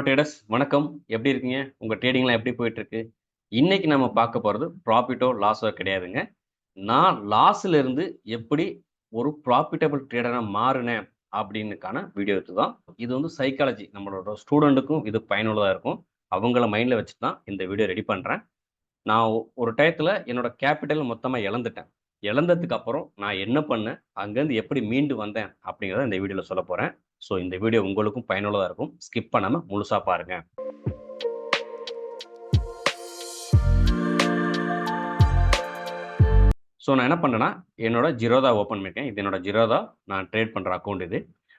Hello traders வணக்கம். எப்படி இருக்கீங்க? உங்கள் ட்ரேடிங்லாம் எப்படி போயிட்டுருக்கு? இன்றைக்கி இன்னைக்கு நம்ம பார்க்க போகிறது ப்ராஃபிட்டோ லாஸோ கிடையாதுங்க. நான் லாஸ்லேருந்து எப்படி ஒரு ப்ராஃபிட்டபிள் ட்ரேடராக மாறினேன் அப்படின்னுக்கான வீடியோ தான் இது வந்து சைக்காலஜி நம்மளோட ஸ்டூடெண்ட்டுக்கும் இது பயனுள்ளதாக இருக்கும். அவங்கள மைண்டில் வச்சு தான் இந்த வீடியோ ரெடி பண்ணுறேன் நான் ஒரு டயத்தில் என்னோட கேபிட்டல் மொத்தமாக இழந்துட்டேன். இழந்ததுக்கு அப்புறம் நான் என்ன பண்ணேன்? அங்கேருந்து எப்படி மீண்டு வந்தேன் அப்படிங்கிறத இந்த வீடியோவில் சொல்ல போகிறேன் ஸோ இந்த வீடியோ உங்களுக்கும் பயனுள்ளதாக இருக்கும். ஸ்கிப் பண்ணாமல் முழுசாக பாருங்க. ஸோ நான் என்ன பண்ணேன்னா என்னோட ஜிரோதா ஓப்பன் பண்ணியிருக்கேன் இது என்னோட ஜிரோதா நான் ட்ரேட் பண்ணுற அக்கௌண்ட் இது.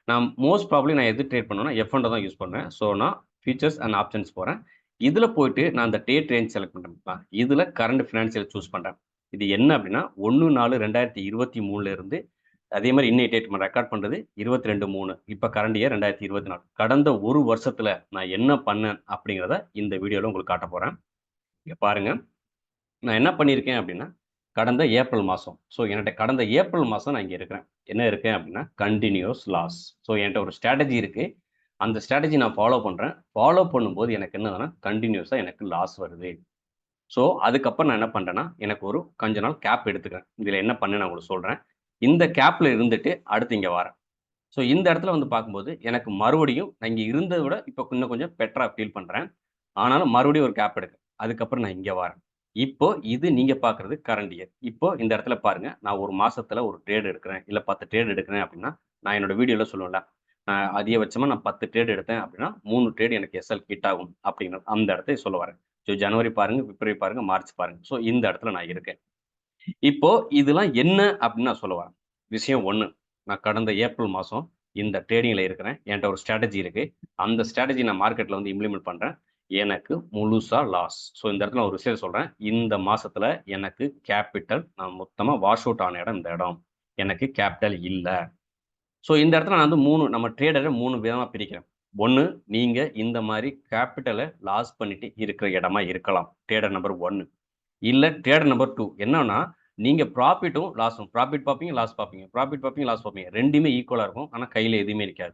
நான் மோஸ்ட் ப்ராப்ளி நான் எது ட்ரேட் பண்ணுவேன்னா எஃப் தான் யூஸ் பண்ணுவேன். ஸோ நான் ஃபீச்சர்ஸ் அண்ட் ஆப்ஷன்ஸ் போகிறேன் இதில் போயிட்டு நான் அந்த டேட் ரேஞ்ச் செலக்ட் பண்ணுறேன் இதில் கரண்ட் ஃபினான்ஷியல் சூஸ் பண்ணுறேன் இது என்ன அப்படின்னா ஒன்று நாலு ரெண்டாயிரத்தி இருபத்தி மூணுலேருந்து அதே மாதிரி இன்னை டேட் நம்ம ரெக்கார்ட் பண்ணுறது இருபத்தி ரெண்டு மூணு. இப்போ கரண்ட் இயர் ரெண்டாயிரத்தி இருபத்தி நாலு. கடந்த ஒரு வருஷத்தில் நான் என்ன பண்ணேன் அப்படிங்கிறத இந்த வீடியோவில் உங்களுக்கு காட்ட போகிறேன் இங்கே பாருங்கள் நான் என்ன பண்ணியிருக்கேன் அப்படின்னா கடந்த ஏப்ரல் மாதம் ஸோ என்கிட்ட கடந்த ஏப்ரல் மாதம் நான் இங்கே இருக்கிறேன். என்ன இருக்கேன் அப்படின்னா கண்டினியூஸ் லாஸ் ஸோ என்கிட்ட ஒரு ஸ்ட்ராட்டஜி இருக்குது அந்த ஸ்ட்ராட்டஜி நான் ஃபாலோ பண்ணுறேன் ஃபாலோ பண்ணும்போது எனக்கு என்னதுன்னா கண்டினியூஸாக எனக்கு லாஸ் வருது. ஸோ அதுக்கப்புறம் நான் என்ன பண்ணுறேன்னா எனக்கு ஒரு கொஞ்ச நாள் கேப் எடுத்துக்கிறேன். இதில் என்ன பண்ணு நான் உங்களுக்கு சொல்கிறேன் இந்த கேப்பில் இருந்துட்டு அடுத்து இங்கே வரேன். ஸோ இந்த இடத்துல வந்து பார்க்கும்போது எனக்கு மறுபடியும் நான் இங்கே இருந்ததை விட இப்போ இன்னும் கொஞ்சம் பெட்டராக ஃபீல் பண்ணுறேன் ஆனாலும் மறுபடியும் ஒரு கேப் எடுக்க அதுக்கப்புறம் நான் இங்கே வரேன். இப்போ இது நீங்க பாக்குறது கரண்ட் இயர் இப்போ இந்த இடத்துல பாருங்க. நான் ஒரு மாசத்துல ஒரு ட்ரேட் எடுக்கிறேன். இல்லை பத்து ட்ரேட் எடுக்கிறேன் அப்படின்னா நான் என்னோட வீடியோல சொல்லுவேன்ல. நான் அதிகபட்சமா நான் பத்து ட்ரேட் எடுத்தேன் அப்படின்னா மூணு ட்ரேட் எனக்கு எஸ்எல் கிட் ஆகும் அப்படிங்கிற அந்த இடத்த சொல்ல வரேன். ஸோ ஜனவரி பாருங்க பிப்ரவரி பாருங்க மார்ச் பாருங்க. ஸோ இந்த இடத்துல நான் இருக்கேன். இப்போ இதெல்லாம் என்ன அப்படின்னு நான் சொல்லுவேன் விஷயம் ஒன்று நான் கடந்த ஏப்ரல் மாதம் இந்த ட்ரேடிங்கில் இருக்கிறேன். என்கிட்ட ஒரு ஸ்ட்ராட்டஜி இருக்கு. அந்த ஸ்ட்ராட்டஜி நான் மார்க்கெட்டில் வந்து இம்ப்ளிமெண்ட் பண்ணுறேன் எனக்கு முழுசா லாஸ் ஸோ இந்த இடத்துல ஒரு விஷயம் சொல்கிறேன் இந்த மாசத்துல எனக்கு கேபிட்டல் நான் மொத்தமாக வாஷ் அவுட் ஆன இடம் இந்த இடம். எனக்கு கேபிட்டல் இல்லை. ஸோ இந்த இடத்துல நான் வந்து மூணு நம்ம ட்ரேடரை மூணு விதமாக பிரிக்கிறேன். ஒன்று நீங்கள் இந்த மாதிரி கேபிட்டலை லாஸ் பண்ணிட்டு இருக்கிற இடமா இருக்கலாம். ட்ரேடர் நம்பர் ஒன்று இல்லை ட்ரேடர் நம்பர் டூ என்னன்னா நீங்கள் ப்ராஃபிட்டும் லாஸும் ப்ராஃபிட் பார்ப்பீங்க லாஸ் பார்ப்பீங்க. ப்ராஃபிட் பார்ப்பீங்க லாஸ் பார்ப்பீங்க. ரெண்டுமே ஈக்குவலாக இருக்கும். ஆனால் கையில் எதுவுமே இருக்காது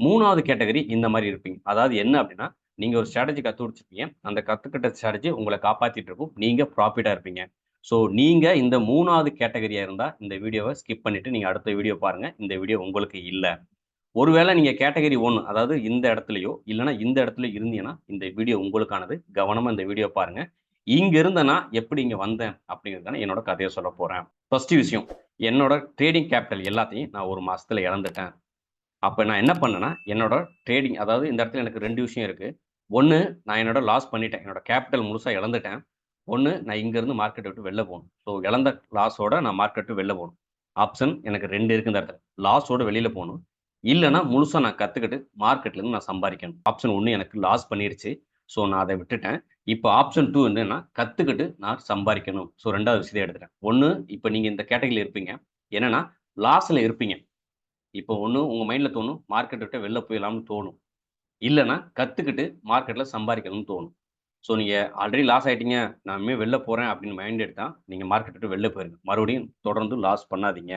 மூணாவது கேட்டகரி இந்த மாதிரி இருப்பீங்க. அதாவது என்ன அப்படின்னா நீங்கள் ஒரு ஸ்ட்ராட்டஜி கற்று வச்சுருப்பீங்க அந்த கற்றுக்கிட்ட ஸ்ட்ராட்டஜி உங்களை காப்பாற்றிட்டு இருக்கும். நீங்கள் ப்ராஃபிட்டாக இருப்பீங்க. ஸோ நீங்கள் இந்த மூணாவது கேட்டகரியாக இருந்தால் இந்த வீடியோவை ஸ்கிப் பண்ணிவிட்டு நீங்கள் அடுத்த வீடியோ பாருங்கள் இந்த வீடியோ உங்களுக்கு இல்லை. ஒருவேளை நீங்கள் கேட்டகரி ஒன்று அதாவது இந்த இடத்துலையோ இல்லைன்னா இந்த இடத்துல இருந்தீங்கன்னா இந்த வீடியோ உங்களுக்கானது. கவனமாக இந்த வீடியோ பாருங்கள் இங்க நான் எப்படி இங்க வந்தேன் அப்படிங்கிறதுக்கான என்னோட கதையை சொல்ல போறேன். ஃபர்ஸ்ட் விஷயம் என்னோட ட்ரேடிங் கேபிட்டல் எல்லாத்தையும் நான் ஒரு மாசத்துல இழந்துட்டேன். அப்போ நான் என்ன பண்ணேன்னா என்னோட ட்ரேடிங் அதாவது இந்த இடத்துல எனக்கு ரெண்டு விஷயம் இருக்கு. ஒன்று நான் என்னோட லாஸ் பண்ணிட்டேன். என்னோட கேபிட்டல் முழுசாக இழந்துட்டேன். ஒன்று நான் இங்கேருந்து மார்க்கெட் விட்டு வெளில போகணும். ஸோ இழந்த லாஸோட நான் மார்க்கெட் விட்டு வெளில போகணும். ஆப்ஷன் எனக்கு ரெண்டு இருக்கு இந்த இடத்துல. லாஸோட வெளியில் போகணும். இல்லைன்னா முழுசாக நான் கற்றுக்கிட்டு மார்க்கெட்லேருந்து நான் சம்பாதிக்கணும். ஆப்ஷன் ஒன்று எனக்கு லாஸ் பண்ணிருச்சு. ஸோ நான் அதை விட்டுட்டேன். இப்போ ஆப்ஷன் டூ என்னன்னா கற்றுக்கிட்டு நான் சம்பாதிக்கணும். ஸோ ரெண்டாவது விஷயத்தை எடுத்துட்டேன். ஒன்று இப்போ நீங்கள் இந்த கேட்டகரியில் இருப்பீங்க. என்னன்னா லாஸில் இருப்பீங்க. இப்போ ஒன்று உங்கள் மைண்டில் தோணும் மார்க்கெட் விட்டு வெளில போயிடலாம்னு தோணும். இல்லைன்னா கற்றுக்கிட்டு மார்க்கெட்டில் சம்பாதிக்கணும்னு தோணும். ஸோ நீங்கள் ஆல்ரெடி லாஸ் ஆகிட்டீங்க நான் இனிமேல் வெளில போகிறேன் அப்படின்னு மைண்ட் எடுத்தால் நீங்கள் மார்க்கெட் விட்டு வெளில போயிருங்க. மறுபடியும் தொடர்ந்து லாஸ் பண்ணாதீங்க.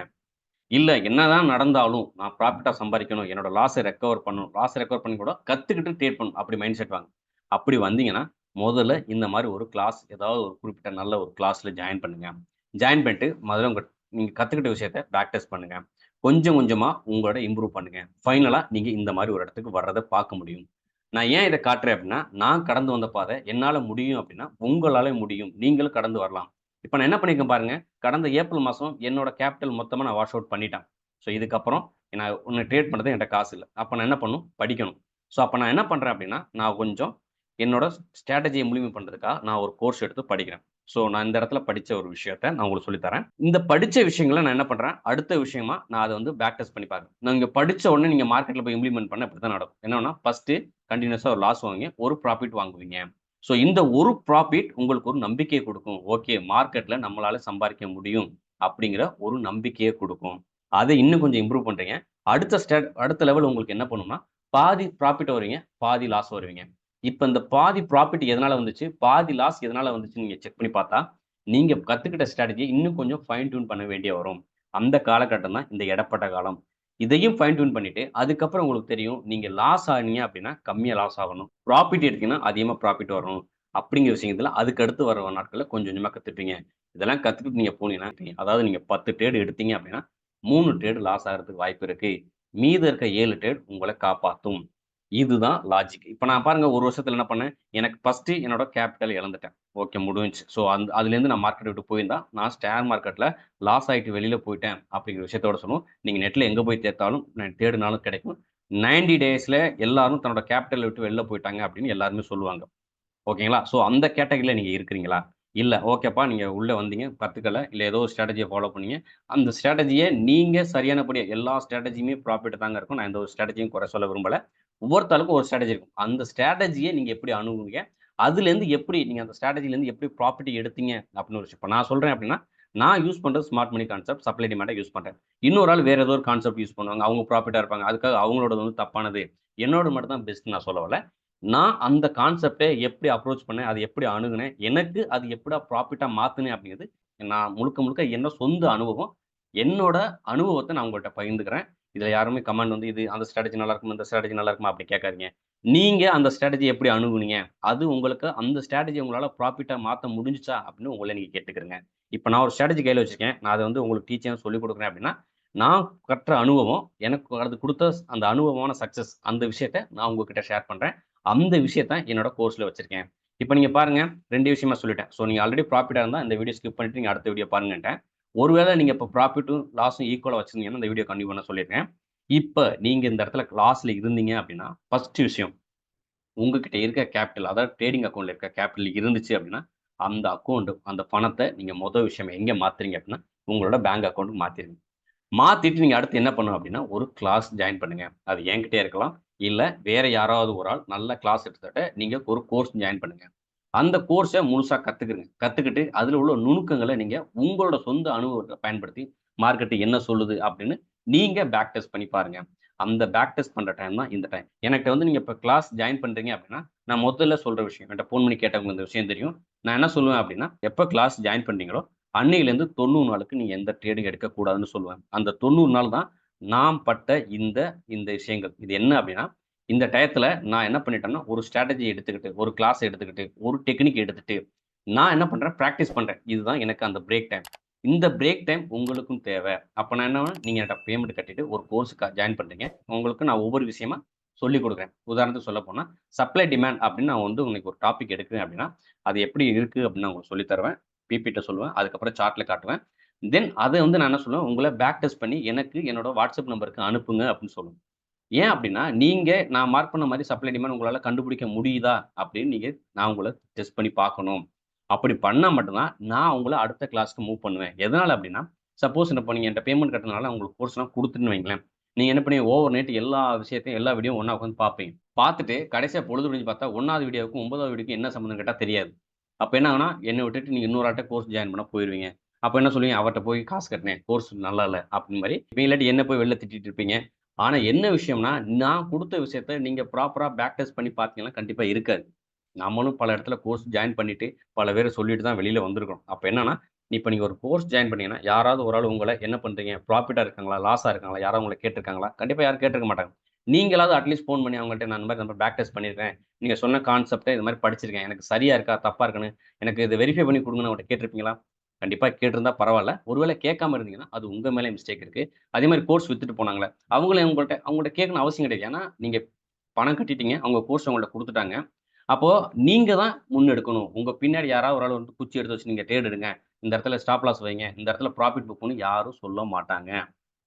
இல்லை என்னதான் நடந்தாலும் நான் ப்ராஃபிட்டாக சம்பாதிக்கணும். என்னோட லாஸை ரெக்கவர் பண்ணணும். லாஸை ரெக்கவர் பண்ணி கூட கற்றுக்கிட்டு ட்ரேட் பண்ணணும். அப்படி மைண்ட் செட் வாங்க. அப்படி வந்தீங்கன்னா முதல்ல இந்த மாதிரி ஒரு கிளாஸ் ஏதாவது ஒரு குறிப்பிட்ட நல்ல ஒரு கிளாஸில் ஜாயின் பண்ணுங்கள் ஜாயின் பண்ணிட்டு முதல்ல உங்கள் நீங்கள் கற்றுக்கிட்ட விஷயத்த ப்ராக்டிஸ் பண்ணுங்கள் கொஞ்சம் கொஞ்சமாக உங்களோட இம்ப்ரூவ் பண்ணுங்கள் ஃபைனலாக நீங்கள் இந்த மாதிரி ஒரு இடத்துக்கு வர்றதை பார்க்க முடியும். நான் ஏன் இதை காட்டுறேன் அப்படின்னா நான் கடந்து வந்த பாதை என்னால் முடியும் அப்படின்னா உங்களால் முடியும். நீங்களும் கடந்து வரலாம். இப்போ நான் என்ன பண்ணியிருக்கேன் பாருங்கள் கடந்த ஏப்ரல் மாதம் என்னோட கேபிட்டல் மொத்தமாக நான் வாஷ் அவுட் பண்ணிட்டேன். ஸோ இதுக்கப்புறம் நான் ஒன்று ட்ரேட் பண்ணுறது என்கிட்ட காசு இல்லை. அப்போ நான் என்ன பண்ணும்? படிக்கணும். ஸோ அப்போ நான் என்ன பண்ணுறேன் அப்படின்னா நான் கொஞ்சம் என்னோட ஸ்ட்ராட்டஜியை முழுமை பண்ணுறதுக்காக நான் ஒரு கோர்ஸ் எடுத்து படிக்கிறேன். ஸோ நான் இந்த இடத்துல படித்த ஒரு விஷயத்த நான் உங்களுக்கு சொல்லித்தரேன் இந்த படித்த விஷயங்களை நான் என்ன பண்ணுறேன் அடுத்த விஷயமா நான் அதை வந்து பேக் டெஸ்ட் பண்ணி பார்க்குறேன். நீங்கள் படித்த உடனே நீங்கள் மார்க்கெட்டில் போய் இம்ப்ளிமெண்ட் பண்ண இப்படி தான் நடக்கும். என்னன்னா ஃபஸ்ட்டு கண்டினியூஸாக ஒரு லாஸ் வாங்குவீங்க ஒரு ப்ராஃபிட் வாங்குவீங்க. ஸோ இந்த ஒரு ப்ராஃபிட் உங்களுக்கு ஒரு நம்பிக்கையை கொடுக்கும். ஓகே மார்க்கெட்டில் நம்மளால சம்பாதிக்க முடியும் அப்படிங்கிற ஒரு நம்பிக்கையை கொடுக்கும். அதை இன்னும் கொஞ்சம் இம்ப்ரூவ் பண்ணுறீங்க அடுத்த ஸ்டேட் அடுத்த லெவல் உங்களுக்கு என்ன பண்ணும்னா பாதி ப்ராஃபிட் வருவீங்க பாதி லாஸ் வருவீங்க. இப்போ இந்த பாதி ப்ராஃபிட் எதனால வந்துச்சு? பாதி லாஸ் எதனால வந்துச்சு நீங்க செக் பண்ணி பார்த்தா நீங்க கத்துக்கிட்ட ஸ்ட்ராட்டஜியை இன்னும் கொஞ்சம் ஃபைன் டியூன் பண்ண வேண்டிய வரும். அந்த காலகட்டம் தான் இந்த இடப்பட்ட காலம். இதையும் ஃபைன் டியூன் பண்ணிட்டு அதுக்கப்புறம் உங்களுக்கு தெரியும் நீங்க லாஸ் ஆனீங்க அப்படின்னா கம்மியா லாஸ் ஆகணும். ப்ராஃபிட் எடுத்தீங்கன்னா அதிகமா ப்ராஃபிட் வரணும். அப்படிங்கிற விஷயத்துல அதுக்கு அடுத்து வர நாட்களில் கொஞ்சம் கொஞ்சமாக கத்துப்பீங்க. இதெல்லாம் கத்துக்கிட்டு நீங்க போனீங்கன்னா அதாவது நீங்க பத்து ட்ரேடு எடுத்தீங்க அப்படின்னா மூணு ட்ரேடு லாஸ் ஆகிறதுக்கு வாய்ப்பு இருக்கு. மீத இருக்க ஏழு ட்ரேட் உங்களை காப்பாற்றும் இதுதான் லாஜிக் இப்போ நான் பாருங்க ஒரு வருஷத்துல என்ன பண்ணேன்? எனக்கு ஃபர்ஸ்ட் என்னோட கேபிட்டல் இழந்துட்டேன். ஓகே முடிஞ்சுச்சு. ஸோ அந்த அதுலேருந்து நான் மார்க்கெட் விட்டு போயிருந்தா நான் ஸ்டேர் மார்க்கெட்டில் லாஸ் ஆகிட்டு வெளியில போயிட்டேன் அப்படிங்கிற விஷயத்தோட சொல்லுவோம் நீங்கள் நெட்டில் எங்கே போய் தேர்த்தாலும் தேடினாலும் கிடைக்கும். நைன்டி டேஸில் எல்லாரும் தன்னோட கேபிட்டல் விட்டு வெளில போயிட்டாங்க அப்படின்னு எல்லாருமே சொல்லுவாங்க. ஓகேங்களா ஸோ அந்த கேட்டகரியில் நீங்கள் இருக்கிறீங்களா? இல்லை. ஓகேப்பா நீங்கள் உள்ளே வந்தீங்க கற்றுக்கல இல்லை ஏதோ ஒரு ஸ்ட்ராட்டஜியை ஃபாலோ பண்ணீங்க. அந்த ஸ்ட்ராட்டஜியை நீங்கள் சரியானபடியாக எல்லா ஸ்ட்ராட்டஜியுமே ப்ராஃபிட் தாங்க இருக்கும். நான் எந்த ஒரு ஸ்ட்ராட்டஜியும் குறை சொல்ல விரும்பலை. ஒவ்வொருத்தாளுக்கும் ஒரு ஸ்ட்ராட்டஜி இருக்கும். அந்த ஸ்ட்ராட்டஜியை நீங்கள் எப்படி அணுகுவீங்க? அதுலேருந்து எப்படி நீங்கள் அந்த ஸ்ட்ராட்டஜிலேருந்து எப்படி ப்ராப்பர்ட்டி எடுத்தீங்க அப்படின்னு ஒரு விஷயம். இப்போ நான் சொல்கிறேன் அப்படின்னா நான் யூஸ் பண்ணுறது ஸ்மார்ட் மணி கான்செப்ட் சப்ளை டிமாண்டை யூஸ் பண்ணுறேன் இன்னொரு ஆள் வேறு ஏதோ ஒரு கான்செப்ட் யூஸ் பண்ணுவாங்க. அவங்க ப்ராஃபிட்டாக இருப்பாங்க. அதுக்காக அவங்களோட வந்து தப்பானது. என்னோட மட்டும் தான் பெஸ்ட் நான் சொல்ல வரல நான் அந்த கான்செப்டை எப்படி அப்ரோச் பண்ணேன் அதை எப்படி அணுகுனேன் எனக்கு அது எப்படா ப்ராஃபிட்டாக மாற்றினேன் அப்படிங்கிறது நான் முழுக்க முழுக்க என்ன சொந்த அனுபவம் என்னோட அனுபவத்தை நான் உங்கள்கிட்ட பகிர்ந்துக்கிறேன். இதில் யாருமே கமெண்ட் வந்து இது அந்த ஸ்ட்ராட்டஜி நல்லா இருக்கும் இந்த ஸ்ட்ராட்டஜி நல்லா இருக்குமா அப்படி கேட்காதீங்க. நீங்கள் அந்த ஸ்ட்ராட்டஜி எப்படி அணுகுனீங்க? அது உங்களுக்கு அந்த ஸ்ட்ராட்டஜி உங்களால் ப்ராஃபிட்டாக மாற்ற முடிஞ்சுச்சா அப்படின்னு உங்களை நீங்கள் கேட்டுக்கிறீங்க. இப்போ நான் ஒரு ஸ்ட்ராட்டஜி கையில் வச்சுருக்கேன். நான் அதை வந்து உங்களுக்கு டீச்சர் சொல்லிக் கொடுக்குறேன் அப்படின்னா நான் கற்ற அனுபவம் எனக்கு அது கொடுத்த அந்த அனுபவமான சக்ஸஸ் அந்த விஷயத்த நான் உங்ககிட்ட ஷேர் பண்ணுறேன் அந்த விஷயத்த என்னோட கோர்ஸில் வச்சுருக்கேன். இப்போ நீங்கள் பாருங்க ரெண்டு விஷயமா சொல்லிட்டேன். ஸோ நீங்கள் ஆல்ரெடி ப்ராஃபிட்டாக இருந்தால் இந்த வீடியோ ஸ்கிப் பண்ணிட்டு நீங்கள் அடுத்த வீடியோ பாருங்கன்ட்டேன். ஒருவேளை நீங்கள் இப்போ ப்ராஃபிட்டும் லாஸும் ஈக்குவலாக வச்சுருந்தீங்கன்னா இந்த வீடியோ கண்டிப்பாக பண்ண சொல்லியிருக்கேன் இப்போ நீங்கள் இந்த இடத்துல லாஸில் இருந்தீங்க அப்படின்னா ஃபர்ஸ்ட் விஷயம் உங்ககிட்ட இருக்க கேபிட்டல் அதாவது ட்ரேடிங் அக்கௌண்ட்ல இருக்க கேபிட்டல் இருந்துச்சு அப்படின்னா அந்த அக்கௌண்ட் அந்த பணத்தை நீங்கள் மொதல் விஷயம் எங்கே மாற்றுறீங்க அப்படின்னா உங்களோட பேங்க் அக்கௌண்ட்டுக்கு மாற்றிடுங்க மாற்றிட்டு நீங்கள் அடுத்து என்ன பண்ணணும் அப்படின்னா ஒரு கிளாஸ் ஜாயின் பண்ணுங்கள் அது என்கிட்டே இருக்கலாம் இல்லை வேற யாராவது ஒரு ஆள் நல்ல கிளாஸ் எடுத்துகிட்ட நீங்கள் ஒரு கோர்ஸ் ஜாயின் பண்ணுங்கள் அந்த கோர்ஸை முழுசாக கற்றுக்குறங்க கற்றுக்கிட்டு அதில் உள்ள நுணுக்கங்களை நீங்கள் உங்களோட சொந்த அனுபவத்தை பயன்படுத்தி மார்க்கெட்டு என்ன சொல்லுது அப்படின்னு நீங்கள் பேக் டெஸ்ட் பண்ணி பாருங்க. அந்த பேக் டெஸ்ட் பண்ணுற டைம் தான் இந்த டைம் எனக்கு வந்து நீங்கள் இப்போ கிளாஸ் ஜாயின் பண்ணுறீங்க அப்படின்னா நான் முதல்ல சொல்கிற விஷயம் என்கிட்ட ஃபோன் பண்ணி கேட்டவங்க இந்த விஷயம் தெரியும். நான் என்ன சொல்லுவேன் அப்படின்னா எப்போ கிளாஸ் ஜாயின் பண்ணுறீங்களோ அன்னையிலேருந்து தொண்ணூறு நாளுக்கு நீங்கள் எந்த ட்ரேடிங் எடுக்கக்கூடாதுன்னு சொல்லுவேன். அந்த தொண்ணூறு நாள் தான் நாம் பட்ட இந்த இந்த விஷயங்கள். இது என்ன அப்படின்னா இந்த டயத்தில் நான் என்ன பண்ணிட்டேன்னா ஒரு ஸ்ட்ராட்டஜி எடுத்துக்கிட்டு ஒரு கிளாஸ் எடுத்துக்கிட்டு ஒரு டெக்னிக் எடுத்துட்டு நான் என்ன பண்ணுறேன் ப்ராக்டிஸ் பண்ணுறேன் இதுதான் எனக்கு அந்த பிரேக் டைம் இந்த பிரேக் டைம் உங்களுக்கும் தேவை. அப்போ நான் என்ன நீங்கள் என்கிட்ட பேமெண்ட் கட்டிட்டு ஒரு கோர்ஸுக்கு ஜாயின் பண்ணுறீங்க உங்களுக்கு நான் ஒவ்வொரு விஷயமா சொல்லி கொடுக்குறேன். உதாரணத்துக்கு சொல்ல போனால் சப்ளை டிமாண்ட் அப்படின்னு நான் வந்து உங்களுக்கு ஒரு டாபிக் எடுக்கிறேன் அப்படின்னா அது எப்படி இருக்குது அப்படின்னு நான் உங்களுக்கு சொல்லி தருவேன். பிபிட்ட சொல்லுவேன். அதுக்கப்புறம் சார்ட்டில் காட்டுவேன். தென் அதை வந்து நான் என்ன சொல்லுவேன்? உங்களை பேக் டெஸ்ட் பண்ணி எனக்கு என்னோட வாட்ஸ்அப் நம்பருக்கு அனுப்புங்க அப்படின்னு சொல்லுவேன். ஏன் அப்படின்னா நீங்கள் நான் மார்க் பண்ண மாதிரி சப்ளை டிமாண்ட் உங்களால் கண்டுபிடிக்க முடியுதா அப்படின்னு நீங்கள் நான் உங்களை டெஸ்ட் பண்ணி பார்க்கணும். அப்படி பண்ணால் மட்டும்தான் நான் உங்களை அடுத்த கிளாஸ்க்கு மூவ் பண்ணுவேன். எதனால் அப்படின்னா சப்போஸ் என்ன பண்ணீங்க என்கிட்ட பேமெண்ட் கட்டினால உங்களுக்கு கோர்ஸ்லாம் கொடுத்துன்னு வைங்களேன். நீங்கள் என்ன பண்ணி ஓவர் நைட் எல்லா விஷயத்தையும் எல்லா வீடியோ ஒன்றா உட்காந்து பார்ப்பீங்க. பார்த்துட்டு கடைசியாக பொழுது முடிஞ்சு பார்த்தா ஒன்றாவது வீடியோவுக்கும் ஒன்பதாவது வீடியோக்கும் என்ன சம்மந்தம் கேட்டால் தெரியாது. அப்போ என்ன ஆகுனா என்னை விட்டுட்டு நீங்கள் இன்னொரு ஆட்ட கோர்ஸ் ஜாயின் பண்ண போயிடுவீங்க அப்போ என்ன சொல்லுவீங்க அவர்கிட்ட போய் காசு கட்டினேன் கோர்ஸ் நல்லா இல்லை அப்படின்னு மாதிரி. இப்போ இல்லாட்டி என்ன போய் வெளில திட்டிட்டு இருப்பீங்க ஆனால் என்ன விஷயம்னா நான் கொடுத்த விஷயத்த நீங்கள் ப்ராப்பராக பேக் டெஸ்ட் பண்ணி பார்த்தீங்கன்னா கண்டிப்பாக இருக்காது. நம்மளும் பல இடத்துல கோர்ஸ் ஜாயின் பண்ணிட்டு பல பேர் சொல்லிட்டு தான் வெளியில் வந்திருக்கோம் அப்போ என்னன்னா இப்போ நீங்கள் ஒரு கோர்ஸ் ஜாயின் பண்ணீங்கன்னா யாராவது ஒரு ஆள் உங்களை என்ன பண்ணுறீங்க ப்ராஃபிட்டாக இருக்காங்களா? லாஸாக இருக்காங்களா? யாராவது உங்களை கேட்டிருக்காங்களா? கண்டிப்பாக யாரும் கேட்டிருக்க மாட்டாங்க. நீங்களாவது அட்லீஸ்ட் ஃபோன் பண்ணி அவங்கள்ட்ட நான் இந்த மாதிரி நம்ம பேக் டெஸ்ட் பண்ணியிருக்கேன். நீங்கள் சொன்ன கான்செப்டை இது மாதிரி படிச்சிருக்கேன். எனக்கு சரியாக இருக்கா? தப்பாக இருக்குன்னு. எனக்கு இதை வெரிஃபை பண்ணி கொடுங்கன்னு அவங்கள்ட்ட கேட்டிருப்பீங்களா? கண்டிப்பாக கேட்டிருந்தா பரவாயில்ல. ஒருவேளை கேட்காம இருந்தீங்கன்னா அது உங்கள் மேலே மிஸ்டேக் இருக்குது அதே மாதிரி கோர்ஸ் வித்துட்டு போனாங்களே அவங்களே உங்கள்கிட்ட அவங்கள்ட்ட கேட்கணும் அவசியம் கிடையாது. ஏன்னா நீங்கள் பணம் கட்டிட்டீங்க அவங்க கோர்ஸ் அவங்கள்ட்ட கொடுத்துட்டாங்க. அப்போது நீங்கள் தான் முன்னெடுக்கணும். உங்கள் பின்னாடி யாராவது ஒரு ஆள் வந்து குச்சி எடுத்து வச்சு நீங்கள் ட்ரேட் எடுங்க. இந்த இடத்துல ஸ்டாப் லாஸ் வைங்க. இந்த இடத்துல ப்ராஃபிட் புக் யாரும் சொல்ல மாட்டாங்க.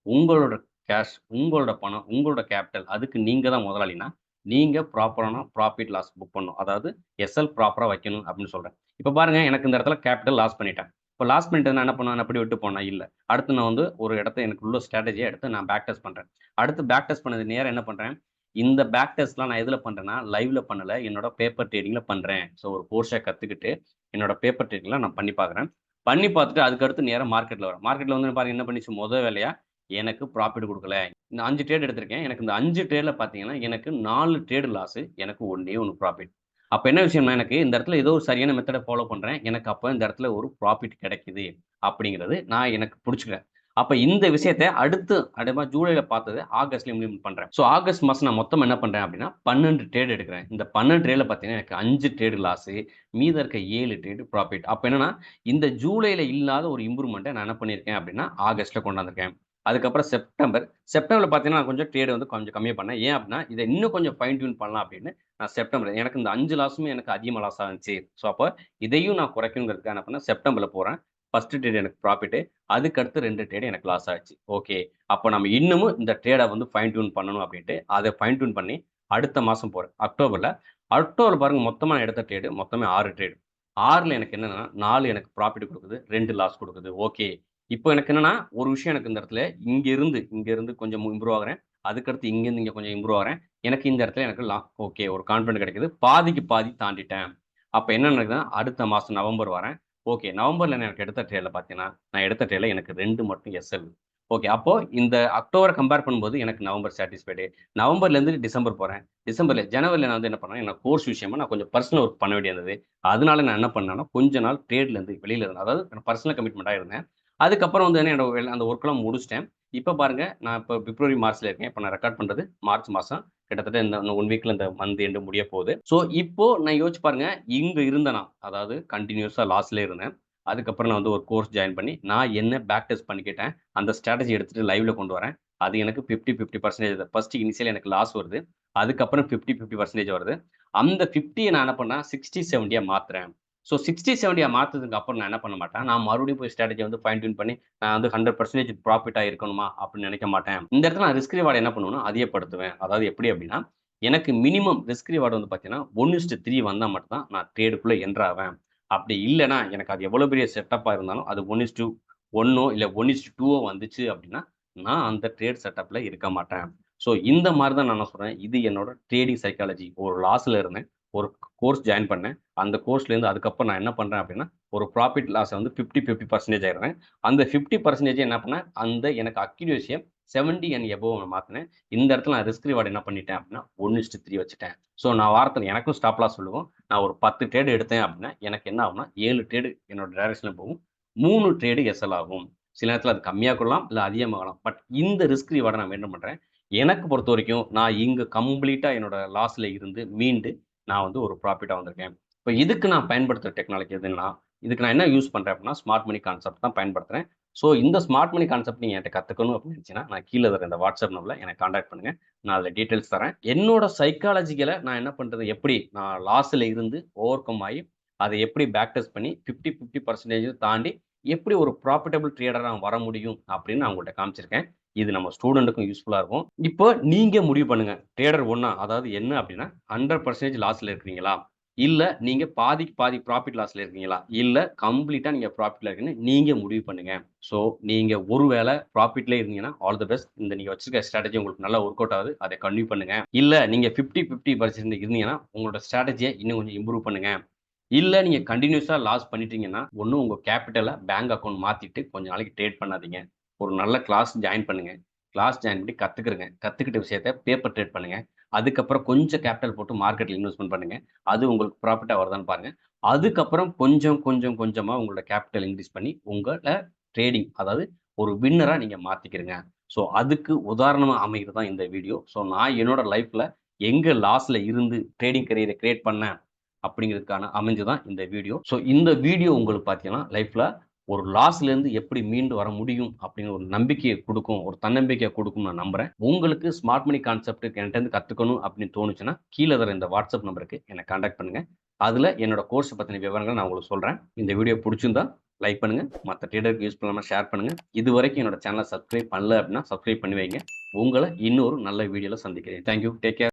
உங்களோட கேஷ் உங்களோட பணம் உங்களோட கேபிட்டல் அதுக்கு நீங்கள் தான் முதலாளினா நீங்கள் ப்ராப்பரான ப்ராஃபிட் லாஸ் புக் பண்ணணும். அதாவது எஸ்எல் ப்ராப்பராக வைக்கணும் அப்படின்னு சொல்கிறேன் இப்போ பாருங்க எனக்கு இந்த இடத்துல கேபிட்டல் லாஸ் பண்ணிட்டேன். இப்போ லாஸ்ட் மினிட் நான் என்ன பண்ணுவேன்? அப்படி விட்டு போனேன் இல்லை. அடுத்து நான் வந்து ஒரு இடத்த எனக்கு உள்ள ஸ்ட்ராட்டஜியை எடுத்து நான் பேக் டெஸ்ட் பண்ணுறேன் அடுத்து பேக் டெஸ்ட் பண்ணது நேரம் என்ன பண்ணுறேன் இந்த பேக் டெஸ்ட்லாம் நான் எதில் பண்ணுறேன்னா லைவ்ல பண்ணலை. என்னோட பேப்பர் ட்ரேடிங்கில் பண்ணுறேன் ஸோ ஒரு கோர்ஸை கற்றுக்கிட்டு என்னோட பேப்பர் ட்ரேடிங்லாம் நான் பண்ணி பார்க்குறேன். பண்ணி பார்த்துட்டு அதுக்கடுத்து நேரம் மார்க்கெட்டில் வரேன். மார்க்கெட்டில் வந்து பாருங்க என்ன பண்ணிச்சு? முதல் வேலையாக எனக்கு ப்ராஃபிட் கொடுக்கல. இந்த அஞ்சு ட்ரேட் எடுத்திருக்கேன். எனக்கு இந்த அஞ்சு ட்ரேடில் பார்த்தீங்கன்னா எனக்கு நாலு ட்ரேடு லாஸு எனக்கு ஒன்றே ஒன்று ப்ராஃபிட் அப்போ என்ன விஷயம்னா எனக்கு இந்த இடத்துல ஏதோ ஒரு சரியான மெத்தடை ஃபாலோ பண்ணுறேன் எனக்கு அப்போ இந்த இடத்துல ஒரு ப்ராஃபிட் கிடைக்குது அப்படிங்கிறது நான் எனக்கு பிடிச்சிக்கிறேன் அப்போ இந்த விஷயத்த அடுத்து அடுமா ஜூலையில் பார்த்தது ஆகஸ்ட்ல இம்ப்ளிமெண்ட் பண்ணுறேன் ஸோ ஆகஸ்ட் மாதம் நான் மொத்தம் என்ன பண்ணுறேன் அப்படின்னா பன்னெண்டு ட்ரேட் எடுக்கிறேன். இந்த பன்னெண்டு ட்ரேடில் பார்த்தீங்கன்னா எனக்கு அஞ்சு ட்ரேடு லாஸு மீத இருக்க ஏழு ட்ரேடு ப்ராஃபிட் அப்போ என்னன்னா இந்த ஜூலையில் இல்லாத ஒரு இம்ப்ரூவ்மெண்ட்டை நான் என்ன பண்ணியிருக்கேன் அப்படின்னா ஆகஸ்ட்டில் கொண்டாந்துருக்கேன். அதுக்கப்புறம் செப்டம்பர். செப்டம்பரில் பார்த்தீங்கன்னா நான் கொஞ்சம் ட்ரேடு வந்து கொஞ்சம் கம்மியாக பண்ணேன். ஏன் அப்படின்னா இதை இன்னும் கொஞ்சம் ஃபைன் டியூன் பண்ணலாம் அப்படின்னு நான் செப்டம்பர் எனக்கு இந்த அஞ்சு லாஸுமே எனக்கு அதிகமாக லாஸ் ஆச்சு. ஸோ அப்போ இதையும் நான் குறைக்கணுங்கிறதுக்கு என்ன பண்ணேன்? செப்டம்பரில் போகிறேன் ஃபர்ஸ்ட் ட்ரேட் எனக்கு ப்ராஃபிட்டு அதுக்கடுத்து ரெண்டு ட்ரேடு எனக்கு லாஸ் ஆச்சு. ஓகே அப்போ நம்ம இன்னமும் இந்த ட்ரேடை வந்து ஃபைன் டியூன் பண்ணணும் அப்படின்ட்டு அதை ஃபைன் டியூன் பண்ணி அடுத்த மாதம் போகிறேன் அக்டோபரில். அக்டோபர் பாருங்கள் மொத்தமாக நான் எடுத்த ட்ரேடு மொத்தமே ஆறு ட்ரேடு ஆறில் எனக்கு என்னென்னா நாலு எனக்கு ப்ராஃபிட் கொடுக்குது ரெண்டு லாஸ் கொடுக்குது. ஓகே இப்போ எனக்கு என்னன்னா ஒரு விஷயம் எனக்கு இந்த இடத்துல இங்க இருந்து இங்க இருந்து கொஞ்சம் இம்ப்ரூவ் ஆகிறேன். அதுக்கடுத்து இங்கேருந்து இங்கே கொஞ்சம் இம்ப்ரூவ் ஆகிறேன். எனக்கு இந்த இடத்துல எனக்கு லா ஓகே ஒரு கான்ஃபிடன்ட் கிடைக்குது. பாதிக்கு பாதி தாண்டிட்டேன். அப்போ என்ன நடக்குதுன்னா அடுத்த மாதம் நவம்பர் வரேன். ஓகே நவம்பரில் எனக்கு எடுத்த ட்ரேல பார்த்தீங்கன்னா நான் எடுத்த ட்ரேல எனக்கு ரெண்டு மட்டும் எஸ்எல் ஓகே அப்போ இந்த அக்டோபரை கம்பேர் பண்ணும்போது எனக்கு நவம்பர் சாட்டிஸ்ஃபைடு நவம்பர்லேருந்து டிசம்பர் போகிறேன் டிசம்பரில் ஜனவரியில் நான் வந்து என்ன பண்ணேன் எனக்கு கோர்ஸ் விஷயமா நான் கொஞ்சம் பர்சனல் ஒர்க் பண்ண வேண்டியது அதனால நான் என்ன பண்ணேன்னா கொஞ்ச நாள் ட்ரேட்லேருந்து வெளியில இருந்தேன் அதாவது பர்சனல் கமிட்மெண்ட்டாக இருந்தேன். அதுக்கப்புறம் வந்து என்னோட அந்த ஒர்க்கெல்லாம் முடிச்சிட்டேன். இப்போ பாருங்கள் நான் இப்போ பிப்ரவரி மார்ச்சில் இருக்கேன். இப்போ நான் ரெக்கார்ட் பண்ணுறது மார்ச் மாதம் கிட்டத்தட்ட இந்த ஒன் வீக்கில் இந்த மந்த் எண்டு முடிய போகுது. ஸோ இப்போ நான் யோசிச்சு பாருங்க இங்கே இருந்தேன் நான் அதாவது கண்டினியூஸாக லாஸ்ல இருந்தேன். அதுக்கப்புறம் நான் வந்து ஒரு கோர்ஸ் ஜாயின் பண்ணி நான் என்ன பேக் டெஸ்ட் பண்ணிக்கிட்டேன் அந்த ஸ்ட்ராட்டஜி எடுத்துகிட்டு லைவ்ல கொண்டு வரேன். அது எனக்கு fifty fifty percentage first initial எனக்கு லாஸ் வருது. அதுக்கப்புறம் ஃபிஃப்டி ஃபிஃப்டி பர்சன்டேஜ் வருது. அந்த ஃபிஃப்டியை நான் என்ன பண்ணேன் சிக்ஸ்டி செவன்டியாக மாத்துறேன். ஸோ சிக்ஸ்டி செவன்ட்டியா மாற்றதுக்கு அப்புறம் நான் என்ன பண்ண மாட்டேன்? நான் மறுபடியும் போய் ஸ்ட்ராட்டஜி வந்து ஃபைன் டியூன் பண்ணி நான் வந்து ஹண்ட்ரட் பர்சன்டேஜ் ப்ராஃபிட்டாக இருக்கணுமா அப்படின்னு நினைக்க மாட்டேன். இந்த இடத்துல நான் ரிஸ்க் ரிவார்டு என்ன பண்ணுவேன்னா அதிகப்படுத்துவேன். அதாவது எப்படி அப்படின்னா எனக்கு மினிமம் ரிஸ்க் ரிவார்டு வந்து பார்த்தீங்கன்னா ஒன் இஸ்ட் த்ரீ வந்தால் மட்டும் தான் நான் ட்ரேடுக்குள்ளே என்ட்ராவேன் அப்படி இல்லைன்னா எனக்கு அது எவ்வளோ பெரிய செட்டப்பாக இருந்தாலும் அது ஒன் இஸ் டூ ஒன்னோ இல்லை ஒன் இஸ் டூவோ வந்துச்சு அப்படின்னா நான் அந்த ட்ரேட் செட்டப்பில் இருக்க மாட்டேன். ஸோ இந்த மாதிரி தான் நான் சொல்கிறேன் இது என்னோட ட்ரேடிங் சைக்காலஜி ஒரு லாஸில் இருந்தேன். கோர்ஸ் ஜாயின் பண்ணேன். அந்த கோர்ஸ்லேருந்து அதுக்கப்புறம் நான் என்ன பண்ணுறேன் அப்படின்னா ஒரு ப்ராஃபிட் லாஸை வந்து ஃபிஃப்டி ஃபிஃப்டி பர்சன்டேஜ் ஆகிடுறேன் அந்த ஃபிஃப்டி பர்சன்டேஜ் என்ன பண்ணேன்? அந்த எனக்கு அக்யூரேசியை செவன்டி அண்ட் எபோவ் நான் மாற்றினேன் இந்த இடத்துல நான் ரிஸ்க் ரிவார்டு என்ன பண்ணிட்டேன் அப்படின்னா ஒன்று இஸ்ட்டு த்ரீ வச்சுட்டேன். ஸோ நான் வாரத்தில் எனக்கும் ஸ்டாப் லாஸ் சொல்லுவோம். நான் ஒரு பத்து ட்ரேடு எடுத்தேன் அப்படின்னா எனக்கு என்ன ஆகும்னா ஏழு ட்ரேடு என்னோட டைரக்ஷனில் போகும். மூணு ட்ரேடு எஸ்எல் ஆகும். சில நேரத்தில் அது கம்மியாக கொள்ளலாம் இல்லை அதிகமாகலாம் பட் இந்த ரிஸ்க் ரிவார்டை நான் மெயின்டைன் பண்ணுறேன் எனக்கு பொறுத்த வரைக்கும் நான் இங்கே கம்ப்ளீட்டாக என்னோட லாஸில் இருந்து மீண்டு நான் வந்து ஒரு ப்ராஃபிட்டாக வந்திருக்கேன். இப்போ இதுக்கு நான் பயன்படுத்துகிற டெக்னாலஜி எதுன்னா இதுக்கு நான் என்ன யூஸ் பண்ணுறேன் அப்படின்னா ஸ்மார்ட் மணி கான்செப்ட் தான் பயன்படுத்துகிறேன் ஸோ இந்த ஸ்மார்ட் மணி கான்செப்ட் நீங்கள் என்கிட்ட கற்றுக்கணும் அப்படின்னு நினச்சிங்கன்னா நான் கீழே தர இந்த வாட்ஸ்அப் நம்பரில் எனக்கு காண்டாக்ட் பண்ணுங்கள் நான் அதில் டீட்டெயில்ஸ் தரேன். என்னோட சைக்காலஜிக்கலை நான் என்ன பண்ணுறது எப்படி நான் லாஸில் இருந்து ஓவர் கம் ஆகி அதை எப்படி பேக் டெஸ்ட் பண்ணி ஃபிஃப்டி ஃபிஃப்டி பர்சன்டேஜ் தாண்டி எப்படி ஒரு ப்ராஃபிட்டபிள் ட்ரேடராக வர முடியும் அப்படின்னு நான் உங்கள்கிட்ட காமிச்சிருக்கேன். இது நம்ம ஸ்டூடெண்ட்டுக்கும் யூஸ்ஃபுல்லாக இருக்கும். இப்போ நீங்கள் முடிவு பண்ணுங்கள் ட்ரேடர் ஒன்றா அதாவது என்ன அப்படின்னா ஹண்ட்ரட் பர்சன்டேஜ் லாஸில் இருக்கிறீங்களா? இல்லை நீங்கள் பாதிக்கு பாதி ப்ராஃபிட் லாஸில் இருக்கீங்களா? இல்லை கம்ப்ளீட்டாக நீங்கள் ப்ராஃபிட்டில் இருக்கீங்கன்னு நீங்கள் முடிவு பண்ணுங்கள் ஸோ நீங்கள் ஒரு வேளை ப்ராஃபிட்லேயே இருந்தீங்கன்னா ஆல் த பெஸ்ட் இந்த நீங்கள் வச்சிருக்க ஸ்ட்ராட்டஜி உங்களுக்கு நல்லா ஒர்க் அவுட் ஆகுது. அதை கன்வியூ பண்ணுங்கள் இல்லை நீங்கள் ஃபிஃப்டி ஃபிஃப்டி பர்சன்ட் இருந்தீங்கன்னா உங்களோட ஸ்ட்ராட்டஜியை இன்னும் கொஞ்சம் இம்ப்ரூவ் பண்ணுங்கள் இல்லை நீங்கள் கண்டினியூஸாக லாஸ் பண்ணிட்டீங்கன்னா ஒன்றும் உங்கள் கேபிட்டலை பேங்க் அக்கௌண்ட் மாற்றிட்டு கொஞ்சம் நாளைக்கு ட்ரேட் பண்ணாதீங்க. ஒரு நல்ல கிளாஸ் ஜாயின் பண்ணுங்கள் கிளாஸ் ஜாயின் பண்ணி கற்றுக்குறங்க கற்றுக்கிட்ட விஷயத்த பேப்பர் ட்ரேட் பண்ணுங்கள் அதுக்கப்புறம் கொஞ்சம் கேபிட்டல் போட்டு மார்க்கெட்டில் இன்வெஸ்ட்மெண்ட் பண்ணுங்கள் அது உங்களுக்கு ப்ராஃபிட்டாக வருதான்னு பாருங்கள் அதுக்கப்புறம் கொஞ்சம் கொஞ்சம் கொஞ்சமாக உங்களோட கேபிட்டல் இன்க்ரீஸ் பண்ணி உங்களை ட்ரேடிங் அதாவது ஒரு வின்னராக நீங்கள் மாற்றிக்கிறங்க ஸோ அதுக்கு உதாரணமாக அமைகிறது தான் இந்த வீடியோ ஸோ நான் என்னோட லைஃப்பில் எங்கே லாஸில் இருந்து ட்ரேடிங் கரியரை கிரியேட் பண்ணேன் அப்படிங்கிறதுக்கான அமைஞ்சு தான் இந்த வீடியோ ஸோ இந்த வீடியோ உங்களுக்கு பார்த்தீங்கன்னா லைஃப்பில் ஒரு லாஸ்லேருந்து எப்படி மீண்டு வர முடியும் அப்படிங்கிற ஒரு நம்பிக்கையை கொடுக்கும் ஒரு தன்னம்பிக்கையை கொடுக்கும் நான் நம்புறேன். உங்களுக்கு ஸ்மார்ட் மணி கான்செப்ட் என்கிட்ட கற்றுக்கணும் அப்படின்னு தோணுச்சுன்னா கீழே தர இந்த வாட்ஸ்அப் நம்பருக்கு என்னை கான்டாக்ட் பண்ணுங்க. அதில் என்னோட கோர்ஸ் பற்றின விவரங்களை நான் உங்களுக்கு சொல்கிறேன் இந்த வீடியோ பிடிச்சிருந்தா லைக் பண்ணுங்க. மற்ற ட்ரேடருக்கு யூஸ் பண்ணாமல் ஷேர் பண்ணுங்க. இது வரைக்கும் என்னோட சேனலை சப்ஸ்கிரைப் பண்ணல அப்படின்னா சப்ஸ்கிரைப் பண்ணி வைங்க. உங்களை இன்னொரு நல்ல வீடியோவில் சந்திக்கிறேன். Thank you take care